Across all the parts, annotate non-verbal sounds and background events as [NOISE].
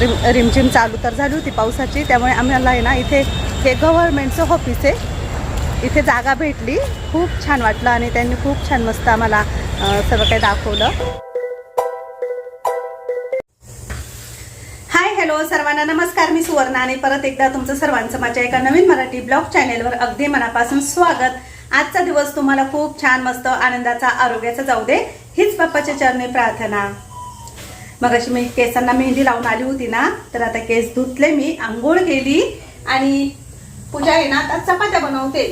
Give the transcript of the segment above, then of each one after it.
रिम रिमझिम चालू तर झाली होती पावसाची त्यामुळे आम्हाला आहे ना इथे हे गव्हर्नमेंटचं ऑफिस आहे. इथे जागा भेटली. खूप छान वाटलं आणि त्यांनी खूप छान मस्त आम्हाला सर्व काही दाखवलं. हाय हॅलो सर्वांना. नमस्कार मी सुवर्णा आणि परत एकदा तुमचं सर्वांचं माझ्या एका नवीन मराठी ब्लॉग चॅनेलवर अगदी मनापासून स्वागत. आजचा दिवस तुम्हाला खूप छान मस्त आनंदाचा आरोग्याचा जाऊ दे. हीच बाप्पाच्या चरणी प्रार्थना. मग अशी मी केसांना मेहंदी लावून आली होती ना तर आता केस धुतले मी आंघोळ केली आणि पूजा आहे ना आता चपात्या बनवते.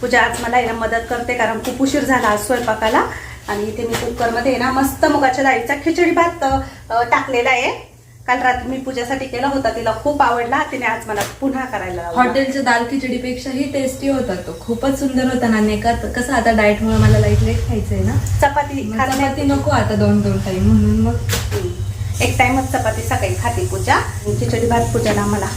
पूजा आज मला आहे ना मदत करते कारण खूप उशीर झाला आज स्वयंपाकाला. आणि इथे मी कुकरमध्ये आहे ना मस्त मुगाच्या डाळीचा खिचडी भात टाकलेला आहे. काल रात्री मी पूजासाठी केला होता तिला खूप आवडला तिने आज मला पुन्हा करायला. हॉटेलच्या दाल खिचडीपेक्षाही टेस्टी होता तो. खूपच सुंदर होता ना नेका कसं आता डाएट मुळे मला लाइट लाइट खायचंय ना? चपाती चपाती नाही. नको आता दोन दोन टाइम म्हणून मग. एक टाइमच चपाती सकाळी खाते पूजा. खिचडी भात पूजाला मला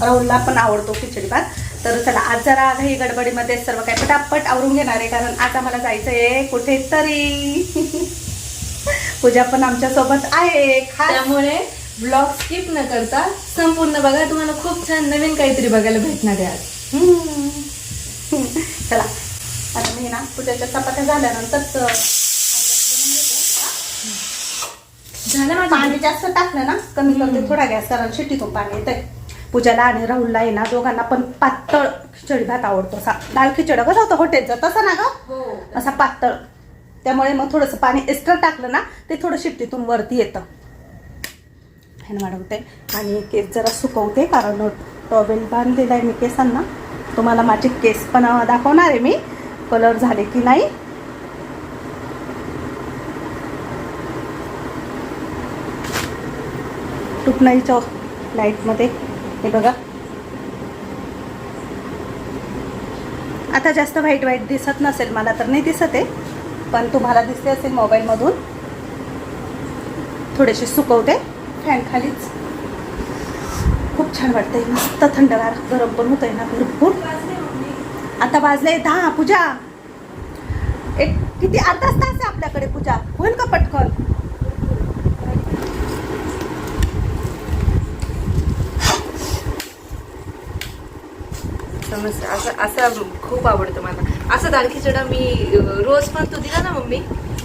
राहुलला पण आवडतो खिचडी भात. तर चला आज जरा घाई गडबडीमध्ये सर्व काही पटापट आवरून घेणार आहे कारण आज आम्हाला जायचं आहे कुठेतरी. [LAUGHS] पूजा पण आमच्यासोबत आहे त्यामुळे ब्लॉग स्किप न करता संपूर्ण बघा तुम्हाला खूप छान नवीन काहीतरी बघायला भेटणार आहे आज. चला. आता मी ना पूजाच्या चपात्या झाल्यानंतर झालं पाणी जास्त टाकलं ना कमी करते थोडा गॅस कारण शिट्टीतून पाणी येतंय. पूजाला आणि राहुलला आहे ना दोघांना पण पातळ खिचडी भात आवडतो असा. दाल खिचडा कसं होतं हॉटेलचं तसं ना ग? हो. असा पातळ. त्यामुळे मग थोडंसं पाणी एक्स्ट्रा टाकलं ना ते थोडं शिट्टीतून वरती येतं. ह्यानं वाढवते आणि केस जरा सुकवते कारण टॉवेल बांधलेला आहे मी केसांना. तुम्हाला माझे केस पण दाखवणार आहे मी कलर झाले की नाही. टुपणाईच्या लाईटमध्ये हे बघा. आता जास्त व्हाईट व्हाईट दिसत नसेल मला तर नाही दिसत आहे पण तुम्हाला दिसते असेल मोबाईलमधून. थोडेसे सुकवते. फॅन खालीच. खूप छान वाटतंय मस्त थंडगार गरम पण होतंय ना भरपूर. आता वाजले दहा पूजा. एक किती अर्धाच तास आहे आपल्याकडे पूजा. होईल का पटकन? असं असं खूप आवडतं मला. असं दाल खिचडा मी रोज पण तू दिला ना मम्मी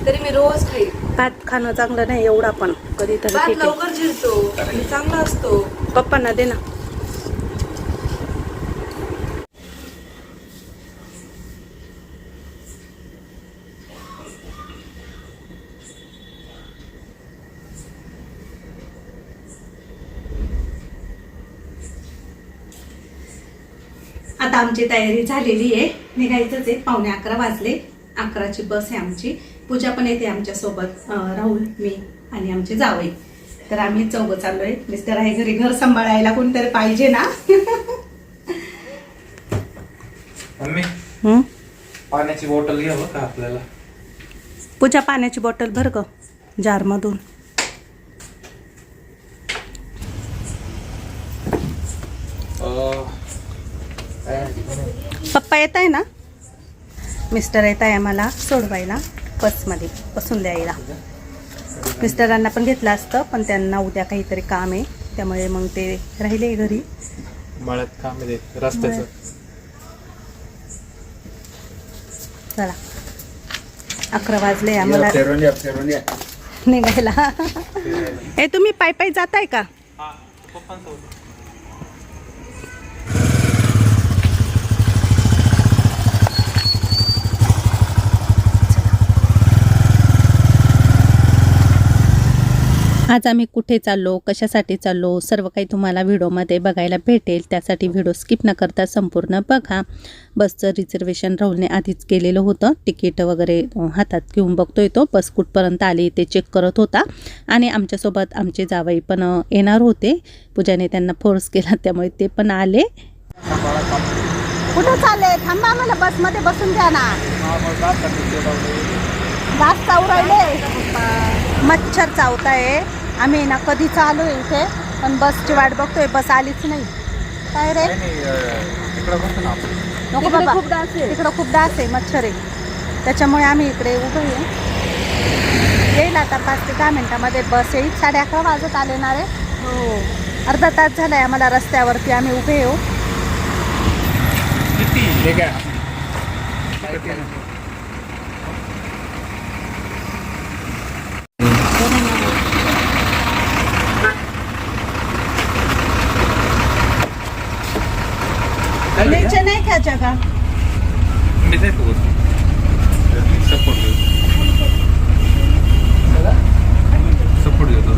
तरी मी रोज खाईल. भात खाणं चांगलं नाही एवढा पण भात ठीक आहे. लवकर जिरतो आणि चांगला असतो. पप्पांना दे ना. आता आमची तयारी झालेली आहे. निघायचंच आहे. पावणे अकरा वाजले. अकराची बस आहे आमची. पूजा पण येते आमच्यासोबत. राहुल मी आणि आमचे जावई. तर आम्ही चौघं चाललोय. मिस्टर आहे घरी घर सांभाळायला कोणतरी पाहिजे ना? मम्मी पाण्याची बॉटल घ्यावं का आपल्याला. पूजा पाण्याची बॉटल भर ग जारमधून. पप्पा येत आहे ना? मिस्टर येत आहे आम्हाला सोडवायला. बसमध्ये बसून द्यायला. मिस्टरांना पण घेतलं असतं पण त्यांना उद्या काहीतरी काम आहे त्यामुळे मग ते राहिले घरी. मळ्यात काम आहे ते रस्त्याचं. चला. अकरा वाजले आम्हाला फिरून या फिरून या. निघायला. हे तुम्ही पाय पाय जाताय का? आज आम्ही कुठे चाललो कशासाठी चाललो सर्व काही तुम्हाला व्हिडिओमध्ये बघायला भेटेल. त्यासाठी व्हिडिओ स्किप न करता संपूर्ण बघा. बसचं रिझर्वेशन राहुलने आधीच केलेलं होतं. तिकीट वगैरे हातात घेऊन बघतोय तो. बस कुठपर्यंत आली ते चेक करत होता. आणि आमच्यासोबत आमचे जावई पण येणार होते. पूजाने त्यांना फोर्स केला त्यामुळे ते पण आले. कुठं चालले? थांबा आम्हाला बसमध्ये बसून द्या ना. मच्छर चावताय. आम्ही ना कधीच आलो इथे पण बसची वाट बघतोय बस आलीच नाही. काय रे? नको बाबा. खूप डास आहे. तिकडं खूप डास आहे मच्छर आहे. त्याच्यामुळे आम्ही इकडे उभं आहे. येईल आता पाच ते दहा मिनिटामध्ये बस येईल. साडे अकरा वाजत आले ना रे? हो. अर्धा तास झालाय आम्हाला रस्त्यावरती. आम्ही उभे येऊ मी देतो. सपोर्ट देतो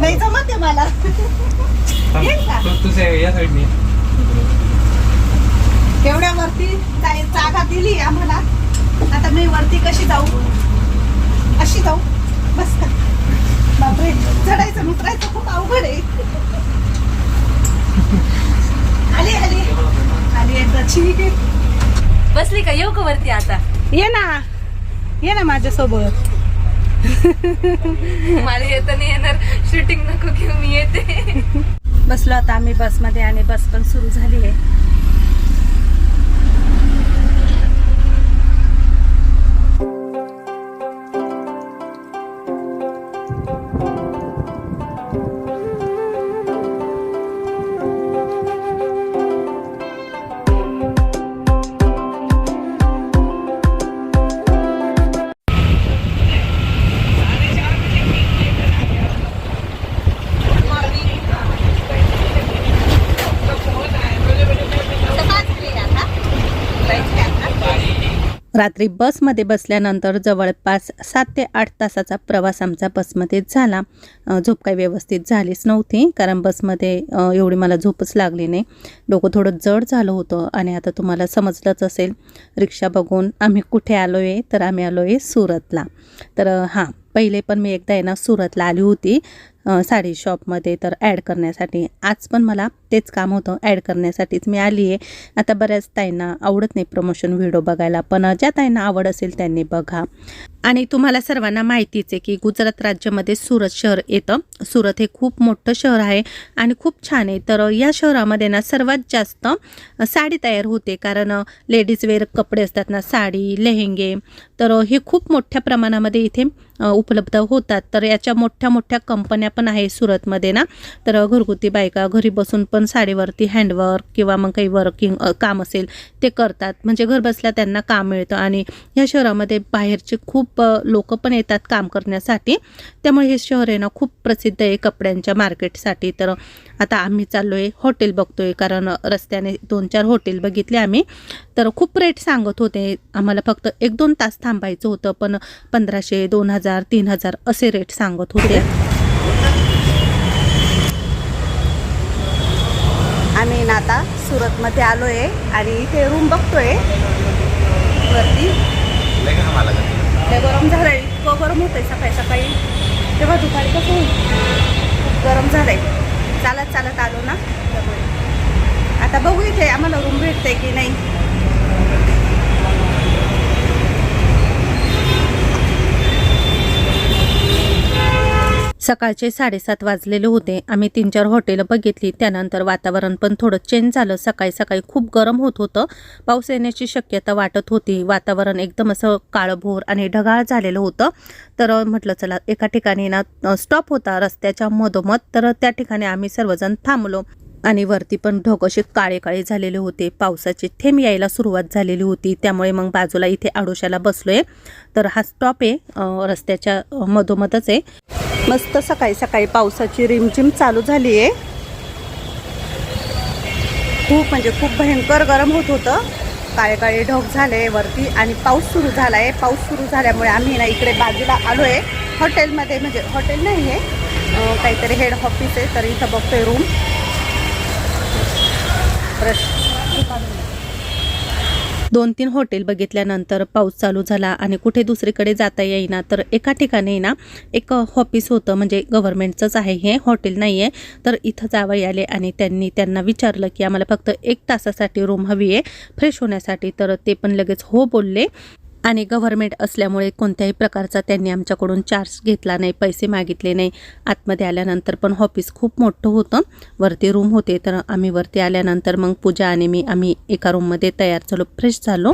नाही जमत आहे मला. का? तुझ्या या साईडनी एवढ्या वरती जागा दिली आम्हाला. आता मी वरती कशी जाऊ? अशी जाऊ. बस का बापरे चढायचं उतरायचं खूप अवघड आहे. आली आली. आली एकदा ठीक आहे. बसली का? येऊ का वरती आता? ये ना. ये ना माझ्यासोबत. मला येतं नाही येणार. शूटिंग नको घेऊ मी येते. बसलो आता आम्ही बसमध्ये आणि बस पण सुरू झाली आहे. रात्री बसमध्ये बसल्यानंतर जवळपास सात ते आठ तासाचा प्रवास आमचा बसमध्ये झाला. झोप काही व्यवस्थित झालीच नव्हती कारण बसमध्ये एवढी मला झोपच लागली नाही. डोकं थोडं जड झालं होतं आणि आता तुम्हाला समजलंच असेल रिक्षा बघून आम्ही कुठे आलो आहे तर आम्ही आलो आहे सुरतला. तर हां पहिले पण मी एकदा आहे ना सुरतला आली होती साडी शॉपमध्ये तर ॲड करण्यासाठी. आज पण मला तेच काम होतं. ॲड करण्यासाठीच मी आली आहे. आता बऱ्याच ताईंना आवडत नाही प्रमोशन व्हिडिओ बघायला पण ज्या ताईंना आवड असेल त्यांनी बघा. आणि तुम्हाला सर्वांना माहितीच आहे की गुजरात राज्यामध्ये सुरत शहर येतं. सुरत हे खूप मोठं शहर आहे आणि खूप छान आहे. तर या शहरामध्ये ना सर्वात जास्त साडी तयार होते. कारण लेडीज वेअर कपडे असतात ना साडी लेहेंगे. तर हे खूप मोठ्या प्रमाणामध्ये इथे उपलब्ध होतात. तर याच्या मोठ्या मोठ्या कंपन्या पण आहे सुरतमध्ये ना. तर घरगुती बायका घरी बसून पण पण साडीवरती हँडवर्क किंवा मग काही वर्किंग काम असेल ते करतात. म्हणजे घर बसल्या त्यांना काम मिळतं. आणि ह्या शहरामध्ये बाहेरचे खूप लोक पण येतात काम करण्यासाठी. त्यामुळे हे शहर आहे ना खूप प्रसिद्ध आहे कपड्यांच्या मार्केटसाठी. तर आता आम्ही चाललो आहे हॉटेल बघतो आहे कारण रस्त्याने दोन चार हॉटेल बघितले आम्ही. तर खूप रेट सांगत होते. आम्हाला फक्त एक दोन तास थांबायचं होतं. पण पंधराशे दोन हजार तीन हजार असे रेट सांगत होते आम्ही ना आता सुरतमध्ये आलो आहे आणि इथे रूम बघतोय. वरती. गरम झालंय. इतकं गरम होतंय सकाळी सकाळी. तेव्हा दुपारी कसं होईल? खूप गरम झालंय. चालत चालत आलो ना. त्यामुळे. आता बघू इथे आम्हाला रूम भेटते की नाही. सकाळचे साडेसात वाजलेले होते. आम्ही तीन चार हॉटेलं बघितली. त्यानंतर वातावरण पण थोडं चेंज झालं. सकाळी सकाळी खूप गरम होत होतं. पाऊस येण्याची शक्यता वाटत होती. वातावरण एकदम असं काळभोर आणि ढगाळ झालेलं होतं. तर म्हटलं चला एका ठिकाणी ना स्टॉप होता रस्त्याच्या मधोमध. तर त्या ठिकाणी आम्ही सर्वजण थांबलो आणि वरती पण ढग असे काळे काळे झालेले होते. पावसाचे थेंब यायला सुरुवात झालेली होती. त्यामुळे मग बाजूला इथे आडोशाला आहे तर हा स्टॉप आहे. रस्त्याच्या मधोमधच आहे. मस्त सकाळी सकाळी पावसाची रिमझिम चालू झाली आहे. खूप म्हणजे खूप भयंकर गरम होत होतं. काळे काळे ढग झाले वरती आणि पाऊस सुरू झाला आहे पाऊस सुरू झाल्यामुळे आम्ही ना इकडे बाजूला आलो आहे हॉटेलमध्ये म्हणजे हॉटेल नाही आहे. काहीतरी हेड ऑफिस आहे तर इथं बघतोय रूम दोन तीन हॉटेल बघितल्यानंतर पाऊस चालू झाला आणि कुठे दुसरीकडे जाता येईना तर एका ठिकाणी ना एक ऑफिस होतं म्हणजे गव्हर्नमेंटचंच आहे हे हॉटेल नाही आहे तर इथं जावं आले आणि त्यांनी त्यांना विचारलं की आम्हाला फक्त एक तासासाठी रूम हवी आहे फ्रेश होण्यासाठी. तर ते पण लगेच हो बोलले. आणि गव्हर्नमेंट असल्यामुळे कोणत्याही प्रकारचा त्यांनी आमच्याकडून चार्ज घेतला नाही पैसे मागितले नाही. आतमध्ये आल्यानंतर पण ऑफिस खूप मोठं होतं. वरती रूम होते तर आम्ही वरती आल्यानंतर मग पूजा आणि मी आम्ही एका रूममध्ये तयार झालो फ्रेश झालो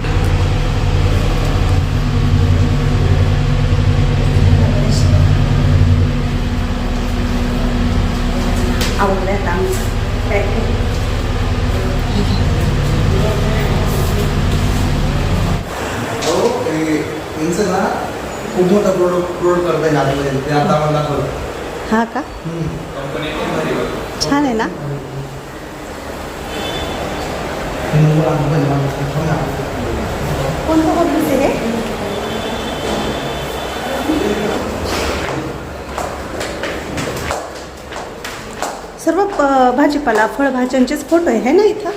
यांचं ना खूप मोठा प्रोडक्ट प्रोडक्ट करता येईल आतमध्ये ते आता हा का. छान आहे ना. कोणतं ऑफिस आहे हे? सर्व प- भाजीपाला फळभाज्यांचेच फोटो आहे है ना इथं?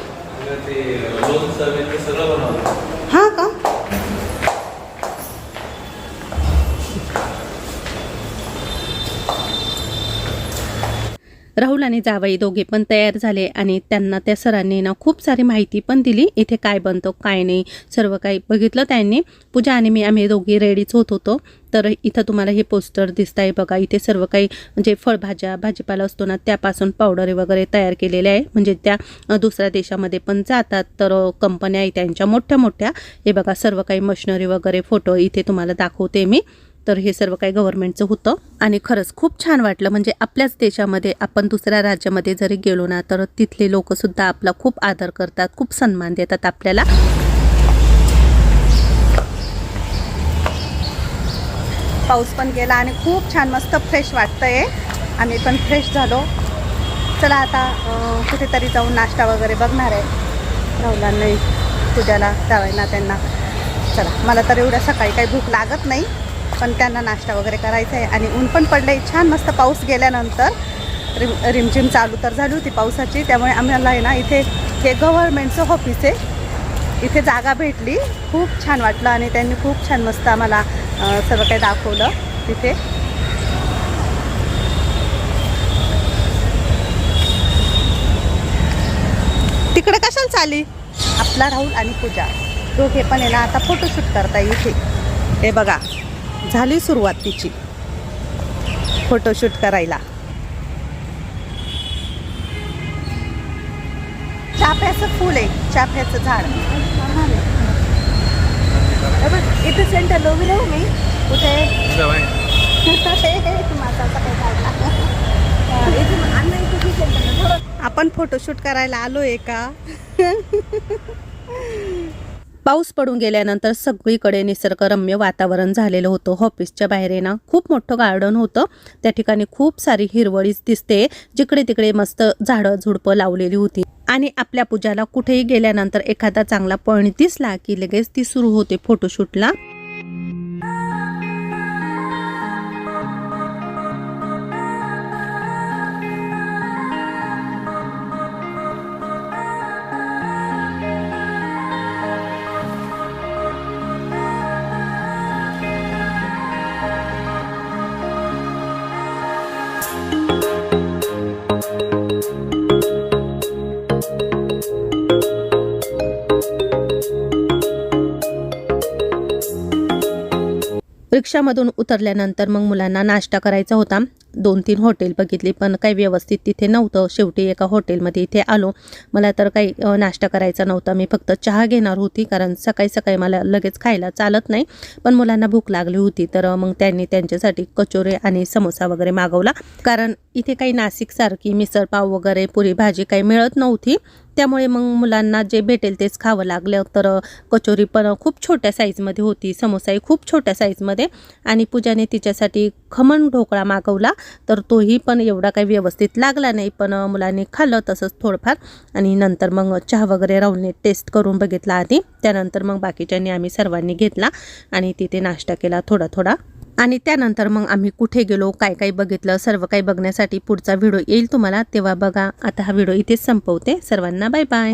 राहुल आणि जावई दोघे पण तयार झाले आणि त्यांना त्या सरांनी ना खूप सारी माहिती पण दिली इथे काय बनतं काय नाही सर्व काही बघितलं त्यांनी. पूजा आणि मी आम्ही दोघी रेडीच होत होतो. तर इथं तुम्हाला हे पोस्टर दिसत आहे बघा इथे सर्व काही म्हणजे फळभाज्या भाजीपाला असतो ना त्यापासून पावडर वगैरे तयार केलेले आहे. म्हणजे त्या दुसऱ्या देशामध्ये पण जातात तर कंपन्या आहे त्यांच्या मोठ्या मोठ्या हे बघा सर्व काही मशिनरी वगैरे फोटो इथे तुम्हाला दाखवते मी. तर हे सर्व काही गव्हर्नमेंटचं होतं. आणि खरंच खूप छान वाटलं. म्हणजे आपल्याच देशामध्ये आपण दुसऱ्या राज्यामध्ये जरी गेलो ना तर तिथले लोकसुद्धा आपला खूप आदर करतात खूप सन्मान देतात आपल्याला. पाऊस पण गेला आणि खूप छान मस्त फ्रेश वाटतंय. आम्ही पण फ्रेश झालो. चला आता कुठेतरी जाऊन नाश्ता वगैरे बघणार आहे. राहुलांनाही पूजाला जावायला त्यांना. चला मला तर एवढ्या सकाळी काही भूक लागत नाही. पण त्यांना नाश्ता वगैरे करायचा आहे. आणि ऊन पण पडलं आहे छान मस्त पाऊस गेल्यानंतर रिम रिमझिम चालू तर झाली होती पावसाची. त्यामुळे आम्हाला आहे ना इथे हे गव्हर्मेंटचं ऑफिस आहे. इथे जागा भेटली. खूप छान वाटलं आणि त्यांनी खूप छान मस्त आम्हाला सर्व काही दाखवलं तिथे. तिकडे कशाला चाली? आपला राहुल आणि पूजा. दोघे पण आहे ना आता फोटोशूट करता इथे. हे बघा. झाली सुरुवात तिची. फोटोशूट करायला. चाफ्याचं फूल आहे चाफ्याचं झाड. इथे सेंटरला उभी राहू मी. कुठे? आपण फोटोशूट करायला आलोय का? [LAUGHS] पाऊस पडून गेल्यानंतर सगळीकडे निसर्गरम्य वातावरण झालेलं होतं. ऑफिसच्या बाहेर आहे ना खूप मोठं गार्डन होतं. त्या ठिकाणी खूप सारी हिरवळीच दिसते. जिकडे तिकडे मस्त झाडं झुडपं लावलेली होती. आणि आपल्या पूजाला कुठेही गेल्यानंतर एखादा चांगला पॉईंट दिसला की लगेच ती सुरू होते फोटोशूटला रिक्षामधून उतरल्यानंतर मग मुलांना नाश्ता करायचा होता. दोन तीन हॉटेल बघितली पण काही व्यवस्थित तिथे नव्हतं. शेवटी एका हॉटेलमध्ये इथे आलो. मला तर काही नाश्ता करायचा नव्हता. मी फक्त चहा घेणार होती कारण सकाळी सकाळी मला लगेच खायला चालत नाही. पण मुलांना भूक लागली होती तर मग त्यांनी त्यांच्यासाठी कचोरे आणि समोसा वगैरे मागवला. कारण इथे काही नाशिकसारखी मिसळपाव वगैरे पुरी भाजी काही मिळत नव्हती. त्यामुळे मग मुलांना जे भेटेल तेच खावं लागलं. तर कचोरी पण खूप छोट्या साईजमध्ये होती. समोसाही खूप छोट्या साईजमध्ये. आणि पूजाने तिच्यासाठी खमण ढोकळा मागवला. तर तोही पण एवढा काही व्यवस्थित लागला नाही. पण मुलांनी खाल्लं तसंच थोडंफार. आणि नंतर मग चहा वगैरे राहुलने टेस्ट करून बघितला आधी. त्यानंतर मग बाकीच्यांनी आम्ही सर्वांनी घेतला. आणि तिथे नाश्ता केला थोडा थोडा. आणि त्यानंतर मग आम्ही कुठे गेलो काय काय बघितलं सर्व काही बघण्यासाठी पुढचा व्हिडिओ येईल तुम्हाला तेव्हा बघा. आता हा व्हिडिओ इथेच संपवते. सर्वांना बाय बाय.